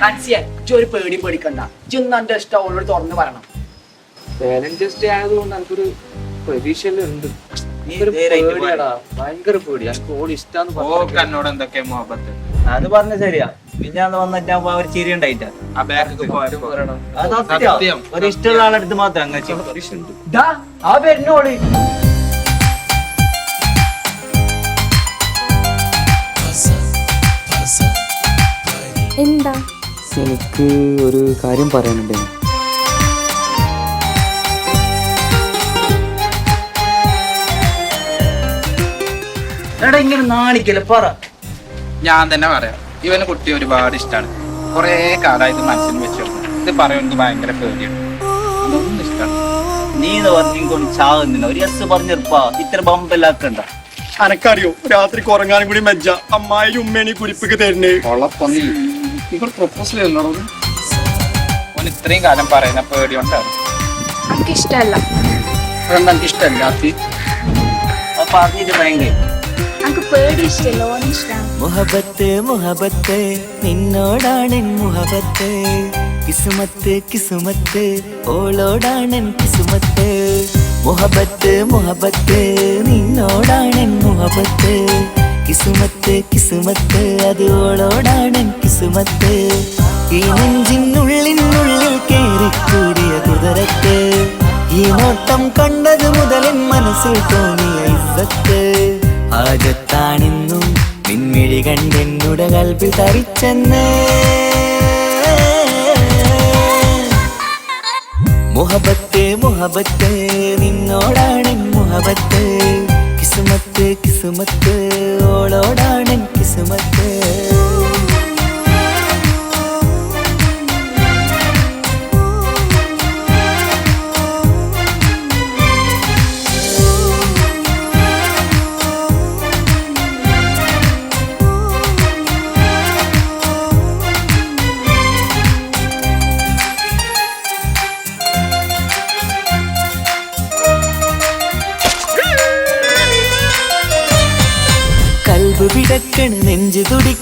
നാൻസിയെ ഇജ്ജ് ഒരു പേടി പേടിക്കണ്ട. ഇജ്ജൊന്ന് എന്റെ ഇഷ്ടം അവളോട് തുറന്ന് പറയണം. ബാലൻസ് ആയതുകൊണ്ട് എനിക്കൊരു പേടിയാടാ. ഭയങ്കര പേടി എനിക്ക് ഓടി ഇഷ്ടാന്ന് പറഞ്ഞു എന്തൊക്കെ മുഹബത്ത്? അത് പറഞ്ഞ ശരിയാ. പിന്നെ അന്ന് വന്നിട്ട് അപ്പൊ അവർ ചിരി ഉണ്ടായിട്ടാ. ആ പോയപ്പോ അത് സത്യം. സത്യം. ഒരു ഇഷ്ടമുള്ള ആളെടുത്ത് മാത്രം അങ്ങനെ ചെയ്യും. ദാ ആ വരുന്നോൾ. എന്താ? എനിക്ക് ഒരു കാര്യം പറയാനുണ്ട്. എടാ ഇങ്ങനെ നാണിക്കല്ലേ പറ. ഞാൻ തന്നെ പറയാം. ഇവന് കുട്ടി ഒരുപാട് ഇഷ്ടമാണ് കൊറേ ഇത് മനസ്സിൽ വെച്ചിരുന്നു ഇത് പറയാൻ എനിക്ക് ഭയങ്കര പേടിയാണ്. അതൊന്നും ഇഷ്ടമാണ് നീ എന്ന് പറഞ്ഞു കൊണ്ട് ചാകുന്നില്ല ഒരു എസ് പറഞ്ഞിരുപ്പാ ഇത്ര ബമ്പല്ലാക്കണ്ട അനക്കറിയോ? രാത്രി കുറങ്ങാനും കൂടി മെജ്ജ. അമ്മായി ഉമ്മേനെ കുരിപ്പിക്ക് തരുന്നേ. നിങ്ങൾ ചെയ്യണോ ഓൻ ഇത്രയും കാലം പറയുന്ന പേടി കൊണ്ടാണ്. എനിക്ക് ഇഷ്ടമല്ല അതെന്താ എനിക്ക് ഇഷ്ടമല്ലാത്ത അത് പറഞ്ഞിട്ട് ഭയങ്കര എനിക്ക് പേടി ഇഷ്ടമല്ല ഓൻ ഇഷ്ടമാണ് മുഹബത്ത് മുഹബത്ത് നിന്നോടാണ് മുഹബത്ത്. കിസുമത്ത് കിസുമത്ത് ഓളോടാണ് കിസുമത്ത്. മുഹബത്ത് മുഹബത്ത് നിന്നോടാണ് മുഹബത്ത്. കിസുമത്ത് കിസുമത്ത് അത് ഓളോടാണ് കിസുമത്ത്. ഈ നെഞ്ചിനുള്ളിനുള്ളിൽ കേറിക്കൂടിയ കുതിരത്ത് ഈ നോട്ടം കണ്ടത് മുതലിൻ മനസ്സിൽ തോന്നിയ ഇസ്സത്ത്. ആജത്താണെന്നും പിൻമിഴി കണ്ടെന്നുടെ കൽപ്പിൽ തരിച്ചെന്ന്. മുഹബത്ത് മുഹബത്ത് നിന്നോടാണ് മുഹബത്ത്. കിസുമത്ത് കിസുമത്ത് ഓളോടാണ് കിസുമത്ത്.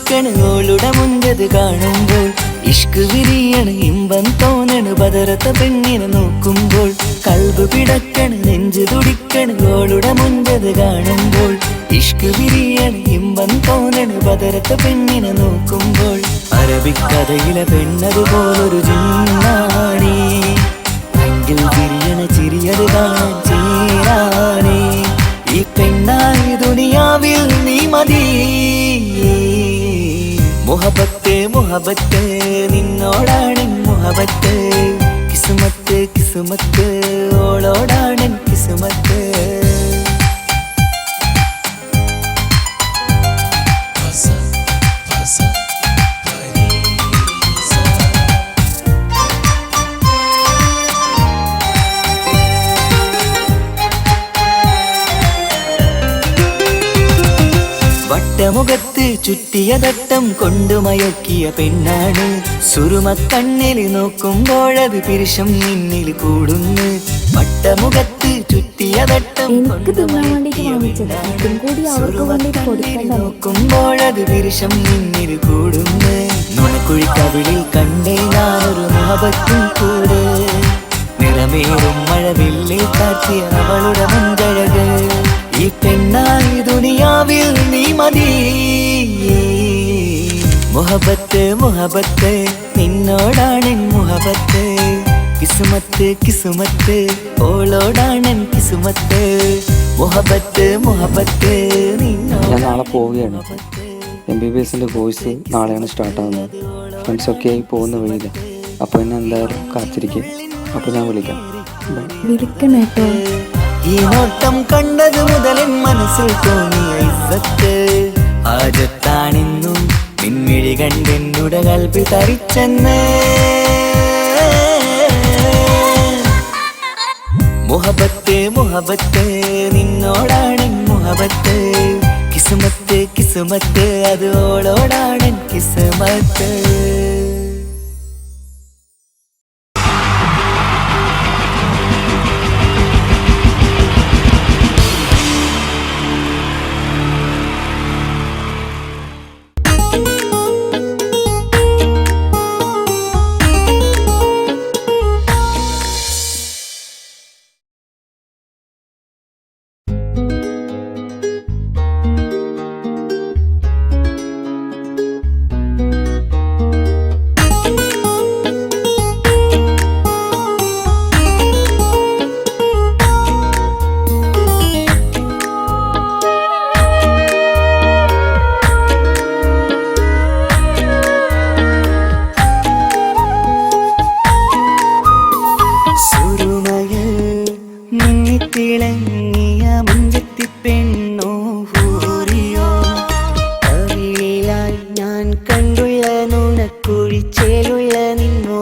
നെഞ്ചു തുടിക്കണ് ഓളുടെ കാണുമ്പോൾ ഇഷ്ക് വിരിയണ് ഇമ്പം തോന്നണ് ബദറത്ത പെണ്ണിനെ നോക്കുമ്പോൾ കൽബ് പിടക്കണ് നെഞ്ചു തുടിക്കണ് ഓളുടെ മുഞ്ചത് കാണുമ്പോൾ ഇഷ്ക് വിരിയണ് ഇമ്പം തോന്നണ് ബദറത്ത പെണ്ണിനെ നോക്കുമ്പോൾ. അറബിക്കഥയിലെ പെണ്ണതുപോലൊരു ജിന്നാണി അങ്കിൽ വിരിയണ ചിരിയത് കാണാൻ ചേരാണേ. ഈ പെണ്ണായി ദുനിയാവിൽ നീ മതി. മുഹബത്ത് മുഹബത്തെ നിന്നോടാണ് മുഹബത്തെ. കിസുമത്ത് കിസുമത്ത് ഓളോടാണ് കിസുമത്ത്. വട്ടമുഖത്ത് ചുറ്റിയ തട്ടം കൊണ്ടു മയക്കിയ പെണ്ണാണ് സുറുമ കണ്ണിൽ നോക്കുമ്പോഴത് പിരിശം നിന്നിൽ കൂടുന്നു പട്ടമുഖത്ത് ചുറ്റിയ തട്ടം എനിക്ക് കൊണ്ടു തിന്നാൻ വേണ്ടിയിട്ട് മയക്കിയ വാങ്ങിച്ചതാ. പെണ്ണാണ്. ഇതും കൂടി അവർക്ക് സുറുമ വേണ്ടിയിട്ട് കണ്ണിൽ കൊടുക്കണ്ടേ? നോക്കുമ്പോഴത് പിരിശം നിന്നിൽ കൂടുന്നു നുണക്കുഴിക്കവിളിൽ കണ്ടേ ഞാനൊരു മുഹബത്തും കൂടെ നിറമേറും മഴവില്ലേ കാറ്റിയ അവളുടെ മുൻകഴക് ഈ പെണ്ണായി ദുനിയാവിൽ നീ മതി മുഹബത്ത് മുഹബത്ത് നിന്നോടാണെൻ മുഹബത്ത്. കിസുമത്ത് കിസുമത്ത് ഓളോടാണെൻ കിസുമത്ത്. മുഹബത്ത് മുഹബത്ത് ഞാൻ നാളെ പോവുകയാണ്. എം ബി ബി എസിന്റെ കോഴ്സ് നാളെയാണ് സ്റ്റാർട്ട് ആവുന്നത്. ഫ്രണ്ട്സൊക്കെ ആയി പോകുന്ന വഴിയില്ല അപ്പോൾ എന്നെ എന്തായാലും കാത്തിരിക്കും. അപ്പോൾ ഞാൻ വിളിക്കാം. വിളിക്കണേട്ടോ വിളിക്കണം കേട്ടോ. ഈ നോട്ടം കണ്ടത് മുതലൻ മനസ്സിൽ തോന്നിയ ഇസ്സത്ത്. ആജത്താണെന്നും പിൻമിഴി കണ്ടെന്നുടെ കൽപ്പിൽ തരിച്ചെന്ന് മുഹബത്ത് മുഹബത്ത് നിന്നോടാണ് മുഹബത്ത്. കിസുമത്ത് കിസുമത്ത് അത് ഓളോടാണ് കിസുമത്ത്.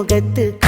முகத்துக்கு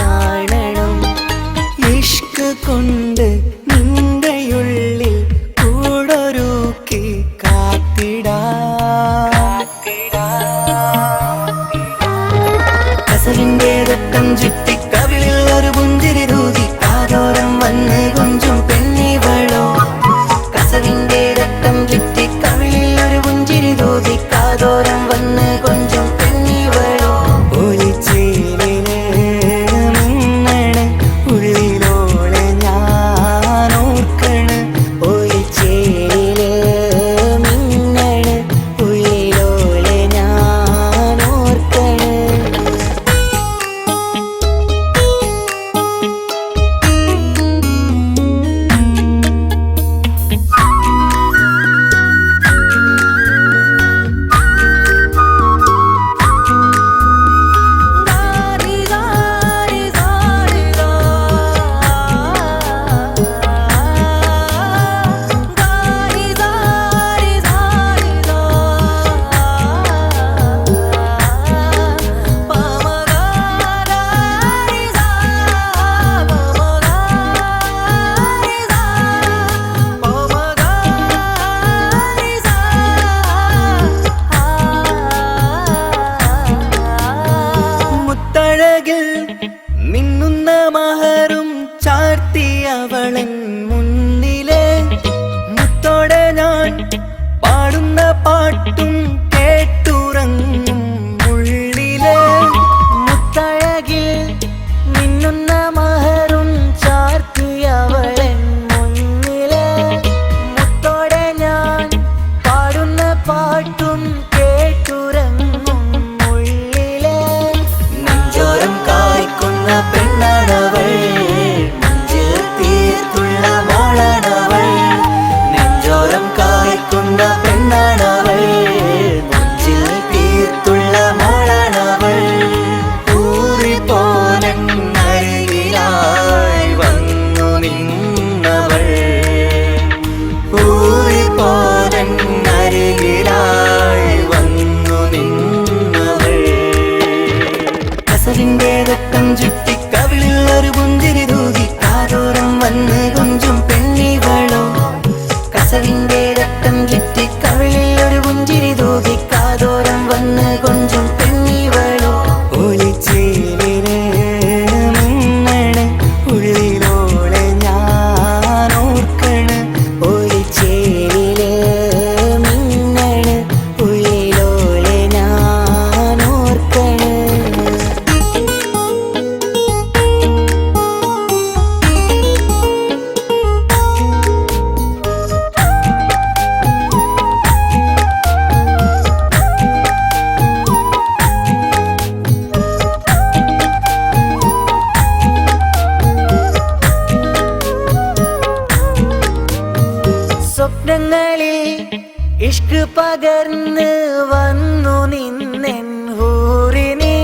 പകർന്ന് വന്നു നിന്നെ ഹൂറിനെ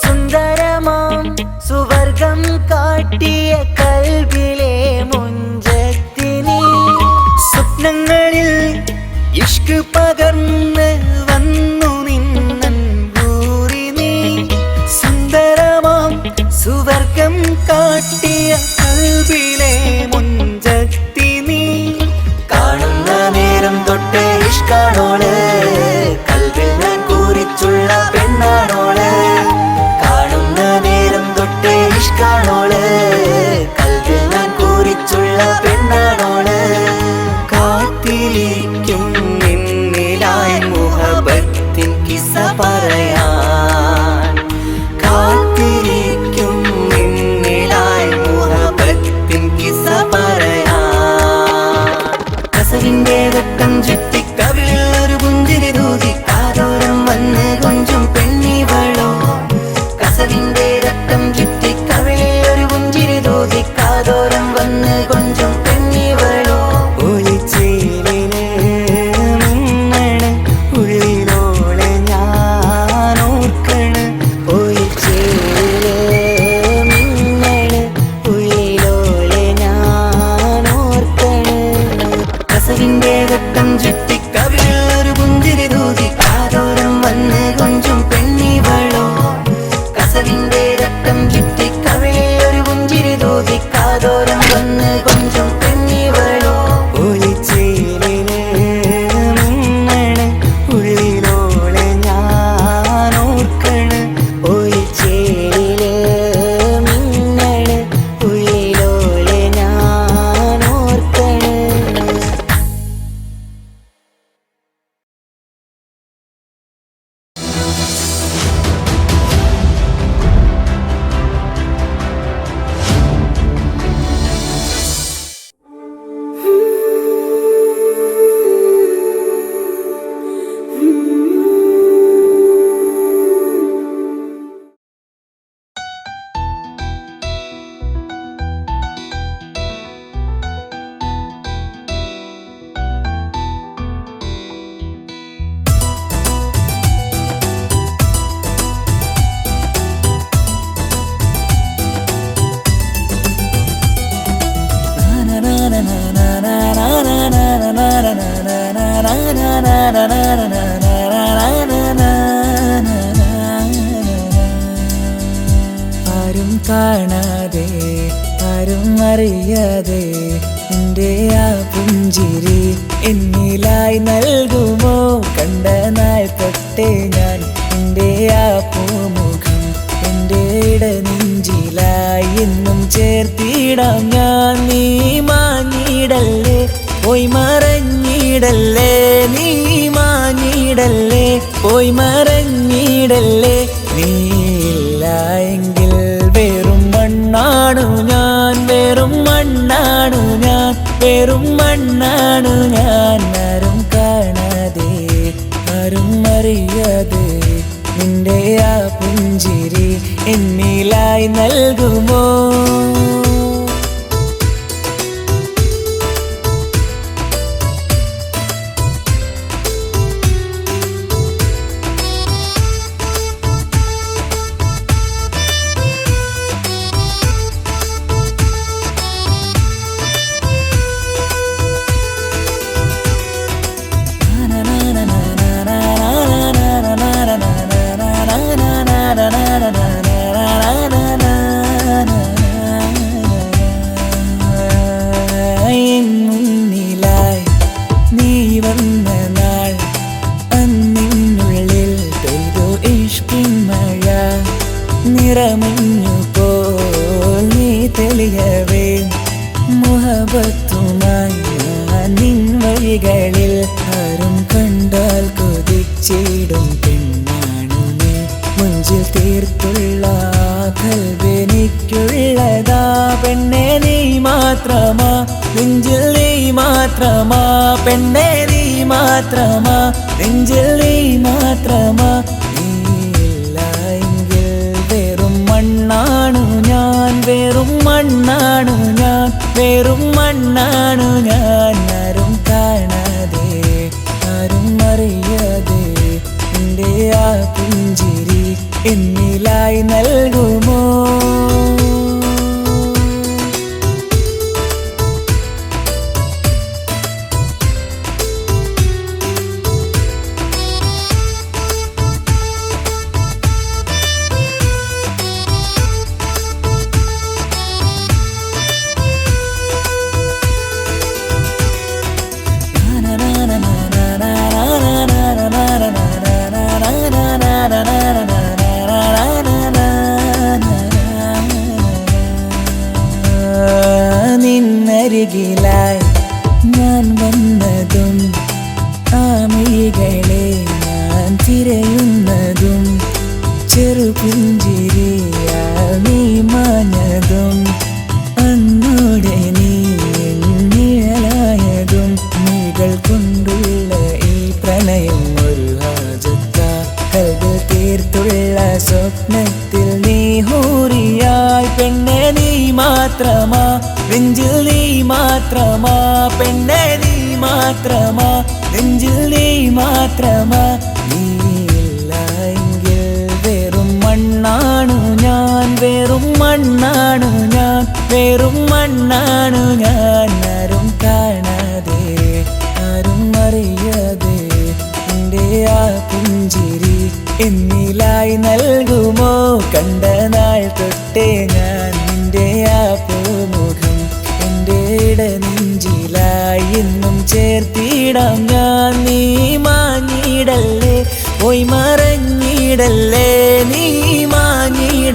സുന്ദരമാം സുവർഗം കാട്ടിയ കൽവിലെ മുഞ്ചത്തിനെ. സ്വപ്നങ്ങളിൽ ഇഷ്ക് പകർന്നു വെറും മണ്ണാണ് ഞാൻ ആരും കാണാതെ ആരും അറിയാതെ. നിന്റെ ആ പുഞ്ചിരി എന്നിലായി നൽകുമോ? നിറമഞ്ഞു പോൽ നീ തെളിയവേ. മുഹബത്തുമായി വഴികളിൽ ആരും കണ്ടാൽ കൊതിച്ചിടും പെണ്ണാണു നീ. മുഞ്ചിൽ തീർത്തുള്ള കൽവെനിക്കുള്ളതാ പെണ്ണെ നീ മാത്രമാ. നെഞ്ചിൽ നീ മാത്രമാ. പെണ്ണെ നീ മാത്രമാ. നെഞ്ചിൽ നീ മാത്രമാ. മണ്ണാണു ഞാൻ വെറും മണ്ണാണു ഞാൻ. ആരും കാണാതെ ആരും അറിയാതെ എന്റെ ആ പുഞ്ചിരി എന്നിലായി നൽകുമോ മാത്രമാ നീയില്ല എങ്കിൽ വെറും മണ്ണാണു ഞാൻ വെറും മണ്ണാണു ഞാൻ വെറും മണ്ണാണു ഞാൻ.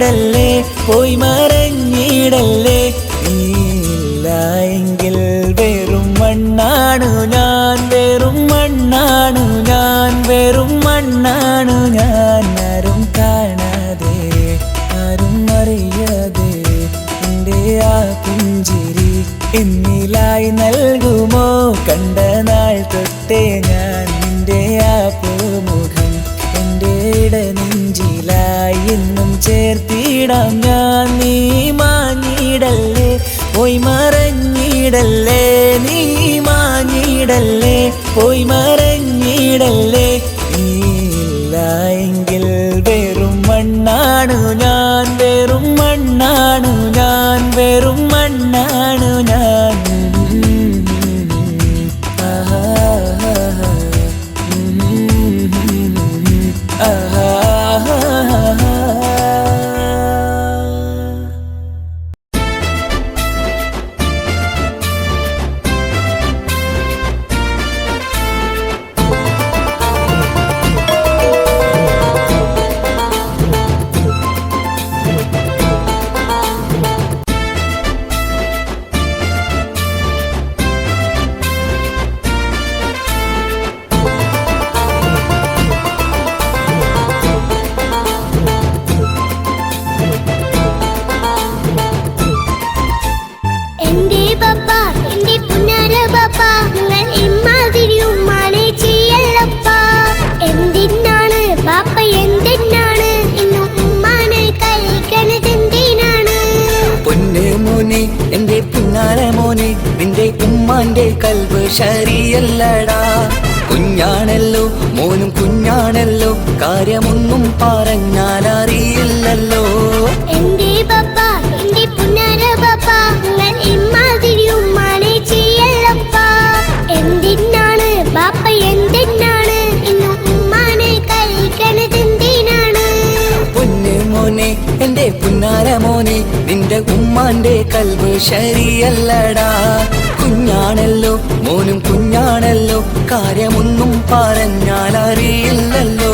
മാഞ്ഞിടല്ലേ പോയി മറഞ്ഞിടല്ലേ? നീയില്ല എങ്കിൽ വെറും മണ്ണാണു ഞാൻ വെറും മണ്ണാണു ഞാൻ വെറും മണ്ണാണു ഞാൻ. ആരും കാണാതെ ആരും അറിയാതെ എന്റെ ആ പുഞ്ചിരി എന്നിലായി നൽകുമോ? കണ്ട നാൾ തൊട്ടേ ഞാൻ നിന്റെ ആ പൂമുഖം ചേർത്തിടാം ഞാൻ. നീ മാഞ്ഞിടല്ലേ? പോയി മറഞ്ഞിടല്ലേ? നീ മാഞ്ഞിടല്ലേ? പോയി മറഞ്ഞിടല്ലേ? ഇല്ല എങ്കിൽ വെറും മണ്ണാണ് ഞാൻ. കൽവ് ശരിയല്ലടാ. കുഞ്ഞാണല്ലോ മോനും കുഞ്ഞാണല്ലോ കാര്യമൊന്നും പറഞ്ഞാൽ അറിയില്ലല്ലോ എന്റെ പപ്പ എന്റെ പുന്നാര പപ്പ നിങ്ങൾ ഇമ്മാതിരി ഉമ്മാനെ ചെയ്യല്ലപ്പ. എന്തിനാണ് ബാപ്പ എന്തിനാണ് ഇന്ന് ഉമ്മാനെ കഴിക്കണത് എന്തിനാണ്? പൊന്ന് മോനെ എന്റെ പുന്നാര മോനെ നിന്റെ ഉമ്മാന്റെ കൽവ് ശരിയല്ലടാ. കുഞ്ഞാണല്ലോ മോനും കുഞ്ഞാണല്ലോ കാര്യമൊന്നും പറഞ്ഞാൽ അറിയില്ലല്ലോ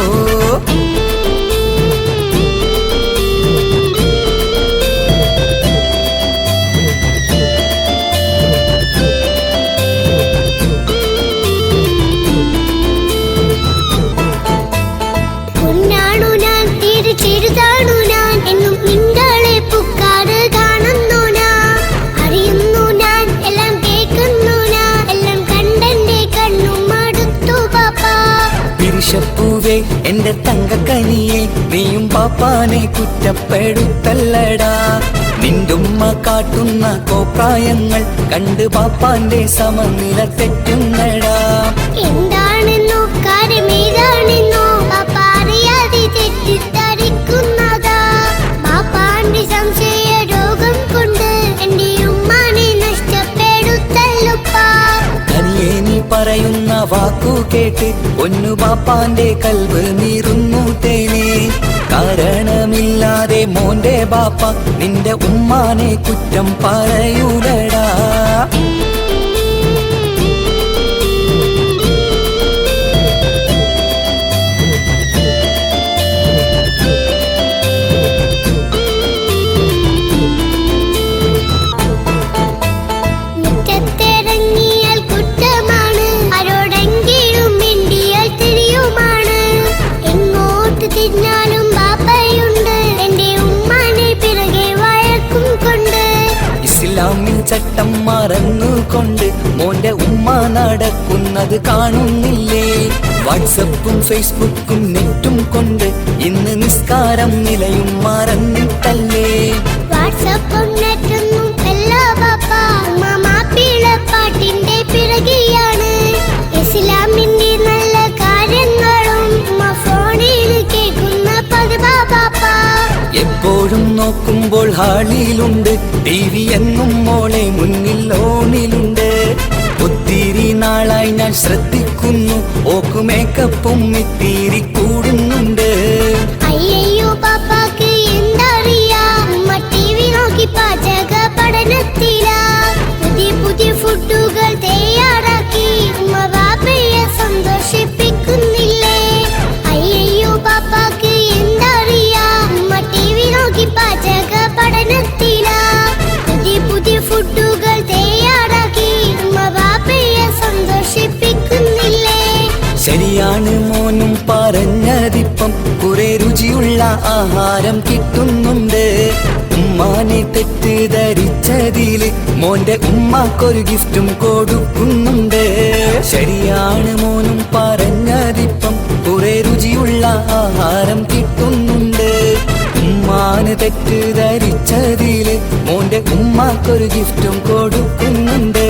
പാപ്പാനെ കുറ്റപ്പെടുത്തല്ലടാ. നിന്റുമ്മ കാട്ടുന്ന കോപ്രായങ്ങൾ കണ്ട് പാപ്പാന്റെ സമനില തെറ്റുന്നടാ. പറയുന്ന വാക്കു കേട്ട് ഒന്നു ബാപ്പാന്റെ കൽവ് നീറുന്നു തേനെ. കാരണമില്ലാതെ മോന്റെ ബാപ്പ നിന്റെ ഉമ്മാനെ കുറ്റം പറയൂലടാ. ചട്ടം മറന്നുകൊണ്ട് മോന്റെ ഉമ്മ നടക്കുന്നത് കാണുന്നില്ലേ? വാട്സപ്പും ഫേസ്ബുക്കും നെറ്റും കൊണ്ട് ഇന്ന് നിസ്കാരം നിലയും മറന്നിട്ടല്ലേ? നോക്കുമ്പോൾ ഹാളിയിലുണ്ട് ടി എന്നും മോളെ മുന്നിൽ ഓണിലുണ്ട്. ഒത്തിരി നാളായി ഞാൻ ശ്രദ്ധിക്കുന്നു. ഓക്ക് മേക്കപ്പും ഇത്തിരി കൂടുന്നുണ്ട്. പഠനത്തിലാ. പുതിയ പുതിയ ഫുഡുകൾ തയ്യാറാക്കി. ഉമ്മ ശരിയാണ് മോനും പറഞ്ഞതിപ്പം. കുറെ രുചിയുള്ള ആഹാരം കിട്ടുന്നുണ്ട്. ഉമ്മാനെ തെറ്റിദ്ധരിച്ചതിൽ മോന്റെ ഉമ്മാക്കൊരു ഗിഫ്റ്റും കൊടുക്കുന്നുണ്ട്. ശരിയാണ് മോനും പറഞ്ഞതിപ്പം. കുറെ രുചിയുള്ള ആഹാരം കിട്ടുന്നുണ്ട്. ഉമ്മാന് തെറ്റ് ധരിച്ചതിൽ മോന്റെ ഉമ്മാക്കൊരു ഗിഫ്റ്റും കൊടുക്കുന്നുണ്ട്.